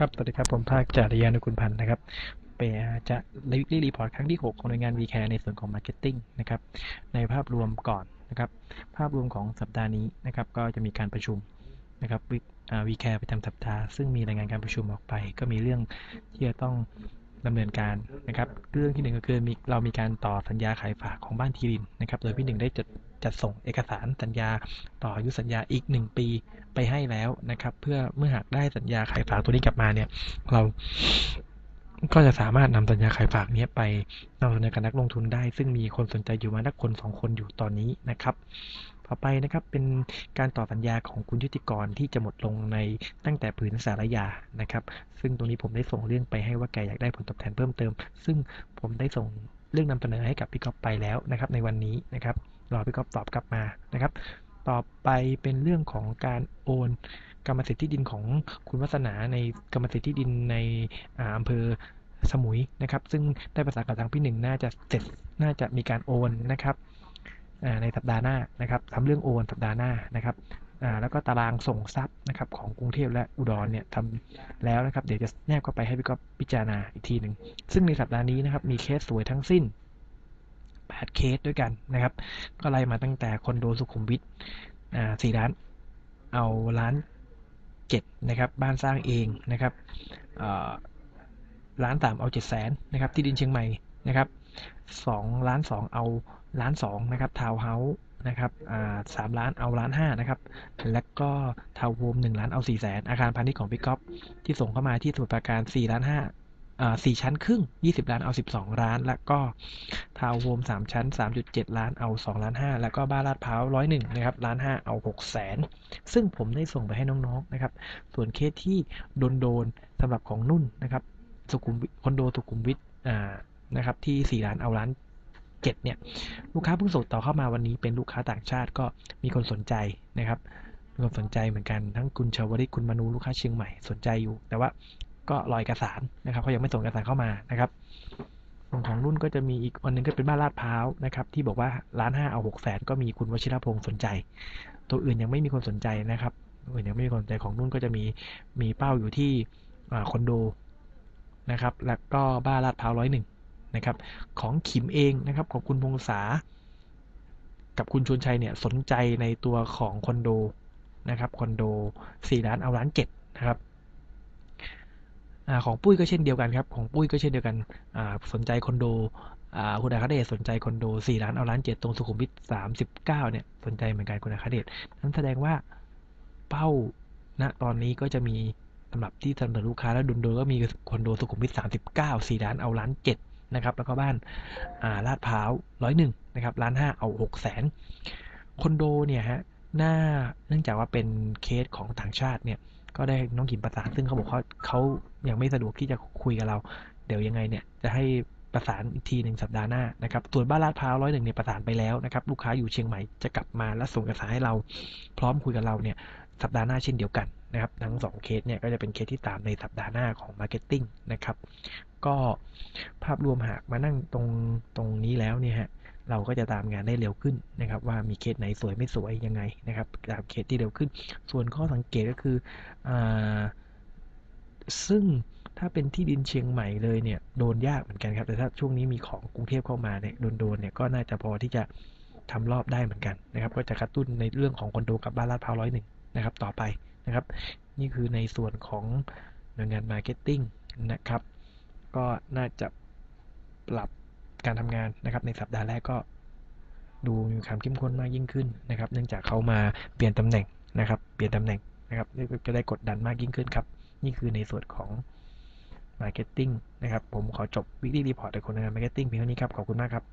ครับ สวัสดีครับ ผมภาคจริยานุกุณพันธ์นะครับ เป็นจะรีวิตรีพอร์ตครั้งที่ 6 ของหน่วยงานวีแคร์ในส่วนของ Marketing นะครับ ในภาพรวมก่อนนะครับ ภาพรวมของสัปดาห์นี้นะครับ ก็จะมีการประชุมนะครับวีแคร์ประจำสัปดาห์ ซึ่งมีรายงานการประชุมออกไป ก็มีเรื่องที่จะต้อง ดำเนินการนะครับ เรื่องที่หนึ่งก็คือมีเรามีการต่อสัญญาขายฝากของบ้านทีรินนะครับ โดยพี่หนึ่งได้จัดจัดส่งเอกสารสัญญาต่ออายุสัญญาอีก 1 ปีไปให้แล้วนะครับ เพื่อเมื่อหากได้สัญญาขายฝากตัวนี้กลับมาเนี่ย เราก็จะสามารถนำสัญญาขายฝากนี้ไปนำเสนอกับนักลงทุนได้ ซึ่งมีคนสนใจอยู่มานักคนสองคนอยู่ตอนนี้นะครับ ต่อไปนะครับเป็นการต่อสัญญาของคุณยุติกรที่จะหมดลงในตั้งแต่ผืนสารยานะครับ ซึ่งตรงนี้ผมได้ส่งเรื่องไปให้ว่าแกอยากได้ผลตอบแทนเพิ่มเติม ซึ่งผมได้ส่งเรื่องนำเสนอให้กับพี่ก๊อฟไปแล้วนะครับ ในวันนี้นะครับรอพี่ก๊อฟตอบกลับมานะครับ ต่อไปเป็นเรื่องของการโอนกรรมสิทธิ์ที่ดินของคุณวัฒนาในกรรมสิทธิ์ที่ดินในอำเภอสมุยนะครับ ซึ่งได้ประสานกับทางพี่หนึ่งน่าจะเสร็จน่าจะมีการโอนนะครับ ในสัปดาห์หน้านะครับทำเรื่องโอนสัปดาห์หน้านะครับแล้วก็ตารางส่งทรัพย์นะครับของกรุงเทพและอุดรเนี่ยทำแล้วนะครับเดี๋ยวจะแนบเข้าไปให้พี่ก๊อฟพิจารณาอีกทีหนึ่งซึ่งในสัปดาห์นี้นะครับมีเคสสวยทั้งสิ้น 8 เคสด้วยกันนะครับ ก็ไล่มาตั้งแต่คอนโดสุขุมวิทสี่ล้าน เอาล้านเจ็ดนะครับบ้านสร้างเองนะครับล้านสามเอาเจ็ดแสนนะครับที่ดินเชียงใหม่นะครับ สองล้านสองเอาล้านสองนะครับทาวเฮาส์นะครับสามล้านเอาล้านห้านะครับ แล้วก็ทาวโฮมหนึ่งล้านเอาสี่แสนอาคารพาณิชย์ของพี่ก๊อฟที่ส่งเข้ามาที่สมุทรปราการสี่ล้านห้าสี่ชั้นครึ่งยี่สิบล้านเอาสิบสองล้าน แล้วก็ทาวโฮมสามชั้นสามจุดเจ็ดล้านเอาสองล้านห้าแล้วก็บ้านลาดพร้าวร้อยหนึ่งนะครับล้านห้าเอาหกแสนซึ่งผมได้ส่งไปให้น้องๆนะครับ ส่วนเคสที่โดนๆสำหรับของนุ่นนะครับสุขุมคอนโดสุขุมวิท นะครับที่สี่ล้านเอาล้าน7เนี่ยลูกค้าเพิ่งส่งต่อเข้ามาวันนี้เป็นลูกค้าต่างชาติก็มีคนสนใจนะครับมีคนสนใจเหมือนกันทั้งคุณชาวริคุณมนูลูกค้าเชียงใหม่สนใจอยู่ แต่ว่าก็รอเอกสารนะครับเขายังไม่ส่งเอกสารเข้ามานะครับของรุ่นก็จะมีอีกวันนึงก็เป็นบ้านลาดพร้าวนะครับที่บอกว่าล้านห้าเอาหกแสนก็มีคุณวชิรพงศ์สนใจ ตัวอื่นยังไม่มีคนสนใจนะครับอื่นยังไม่มีคนสนใจของรุ่นก็จะมีมีเป้าอยู่ที่คอนโดนะครับแล้วก็บ้านลาดพร้าวร้อยหนึ่ง นะครับ ของขิมเองนะครับของคุณพงษา กับคุณชวนชัยเนี่ยสนใจในตัวของคอนโดนะครับคอนโด4ล้านเอาล้านเจ็ดนะครับอของปุ้ยก็เช่นเดียวกันครับ ของปุ้ยก็เช่นเดียวกันสนใจคอนโดคุณอาคาเดชสนใจคอนโด4ล้านเอาล้านเจ็ดตรงสุขุมวิท39เนี่ยสนใจเหมือนกันคุณอาคาเดชนั้นแสดงว่าเป้าณนะตอนนี้ก็จะมีสำหรับที่เสนอลูกค้าแล้วดุนโดก็มีคอนโดสุขุมวิท39 4ล้านเอาล้านเจ็ด นะครับแล้วก็บ้านลาดพร้าวร้อยหนึ่งนะครับล้านห้าเอาหกแสนคอนโดเนี่ยฮะหน้าเนื่องจากว่าเป็นเคสของต่างชาติเนี่ยก็ได้น้องขิมประสานซึ่งเขาบอกเขาเขายังไม่สะดวกที่จะคุยกับเรา เดี๋ยวยังไงเนี่ยจะให้ประสานอีกทีหนึ่งสัปดาห์หน้านะครับส่วนบ้านลาดพร้าวร้อยหนึ่งเนี่ยประสานไปแล้วนะครับลูกค้าอยู่เชียงใหม่จะกลับมาและส่งเอกสารให้เราพร้อมคุยกับเราเนี่ยสัปดาห์หน้าเช่นเดียวกันนะครับทั้ง 2 เคสเนี่ยก็จะเป็นเคสที่ตามในสัปดาห์หน้าของ Marketing นะครับก็ ภาพรวมหากมานั่งตรงตรงนี้แล้วเนี่ยฮะเราก็จะตามงานได้เร็วขึ้นนะครับ ว่ามีเคสไหนสวยไม่สวยยังไงนะครับตามเคสที่เร็วขึ้น ส่วนข้อสังเกตก็คืออซึ่งถ้าเป็นที่ดินเชียงใหม่เลยเนี่ยโดนยากเหมือนกันครับแต่ถ้าช่วงนี้มีของกรุงเทพเข้ามาเนี่ยโดนๆเนี่ยก็น่าจะพอที่จะทำรอบได้เหมือนกันนะครับ ก็จะกระตุ้นในเรื่องของคอนโดกับบ้านลาดพร้าวร้อยหนึ่งนะครับต่อไปนะครับ นี่คือในส่วนของหน่วยงานมาร์เก็ตติ้งนะครับ ก็น่าจะ ปรับการทำงานนะครับ ในสัปดาห์แรกก็ดูมีความเข้มข้นมากยิ่งขึ้นนะครับ เนื่องจากเขามาเปลี่ยนตำแหน่งนะครับ เปลี่ยนตำแหน่งนะครับจะได้กดดันมากยิ่งขึ้นครับ นี่คือในส่วนของ Marketing นะครับ ผมขอจบวิดีรีพอร์ตในคนงาน Marketing เพียงเท่านี้ครับ ขอบคุณมากครับ